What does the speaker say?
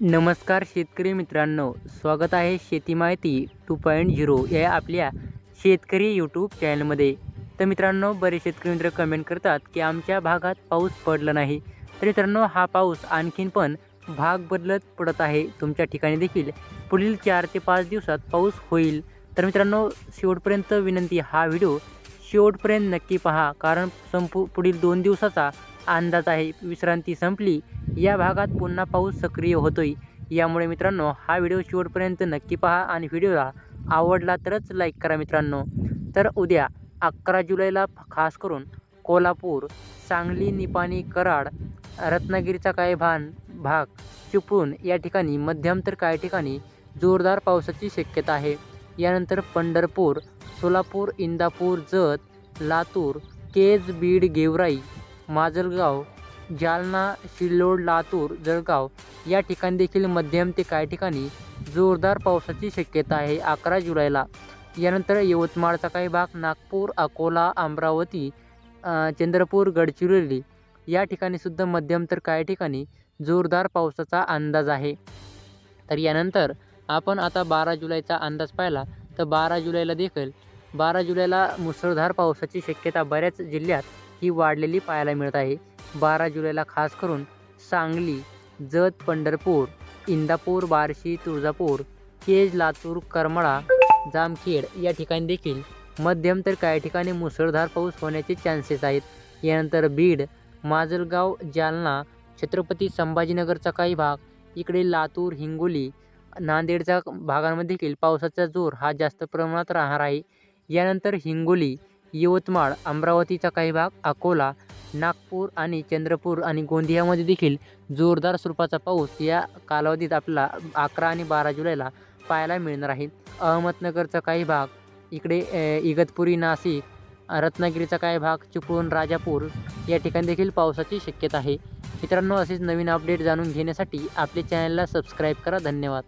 नमस्कार शेतकरी मित्रांनो स्वागत आहे शेती माहिती टू पॉईंट झिरो या आपल्या शेतकरी यूट्यूब चॅनलमध्ये तर मित्रांनो बरेच शेतकरी मित्र कमेंट करतात की आमच्या भागात पाऊस पडला नाही. तर मित्रांनो हा पाऊस आणखीन पण भाग बदलत पडत आहे. तुमच्या ठिकाणी देखील पुढील चार ते पाच दिवसात पाऊस होईल. तर मित्रांनो शेवटपर्यंत विनंती हा व्हिडिओ शेवटपर्यंत नक्की पहा. कारण संपू पुढील दोन दिवसाचा अंदाज आहे. विश्रांती संपली. या भागात पुन्हा पाऊस सक्रिय होतोय. यामुळे मित्रांनो हा व्हिडिओ शेवटपर्यंत नक्की पहा आणि व्हिडिओला आवडला तरच लाईक करा मित्रांनो. तर उद्या अकरा जुलैला खास करून कोल्हापूर सांगली निपाणी कराड रत्नागिरीचा काही भान भाग चिपळूण या ठिकाणी मध्यम तर काही ठिकाणी जोरदार पावसाची शक्यता आहे. यानंतर पंढरपूर सोलापूर इंदापूर जत लातूर केज बीड गेवराई माजलगाव जालना सिल्लोड लातूर जळगाव या ठिकाणी देखील मध्यम ते काही ठिकाणी जोरदार पावसाची शक्यता आहे. अकरा जुलैला यानंतर यवतमाळचा काही भाग नागपूर अकोला अमरावती चंद्रपूर गडचिरोली या ठिकाणी सुद्धा मध्यम तर काही ठिकाणी जोरदार पावसाचा अंदाज आहे. तर यानंतर आपण आता बारा जुलैचा अंदाज पाहिला तर बारा जुलैला देखील बारा जुलैला मुसळधार पावसाची शक्यता बऱ्याच जिल्ह्यात ही वाढलेली पाहायला मिळत आहे. बारा जुलैला खास करून सांगली जत पंढरपूर इंदापूर बार्शी तुळजापूर केज लातूर करमाळा जामखेड या ठिकाणी देखील मध्यम तर काही ठिकाणी मुसळधार पाऊस होण्याचे चान्सेस आहेत. यानंतर बीड माजलगाव जालना छत्रपती संभाजीनगरचा काही भाग इकडे लातूर हिंगोली नांदेडच्या भागांमध्ये देखील पावसाचा जोर हा जास्त प्रमाणात राहणार आहे. यानंतर हिंगोली यवतमाळ अमरावतीचा काही भाग अकोला नागपूर आणि चंद्रपूर आणि गोंदियामध्ये देखील जोरदार स्वरूपाचा पाऊस या कालावधीत आपल्याला अकरा आणि बारा जुलैला पाहायला मिळणार आहे. अहमदनगरचा काही भाग इकडे इगतपुरी नाशिक रत्नागिरीचा काही भाग चिपळूण राजापूर या ठिकाणी देखील पावसाची शक्यता आहे. मित्रांनो असेच नवीन अपडेट जाणून घेण्यासाठी आपल्या चॅनलला सबस्क्राईब करा. धन्यवाद.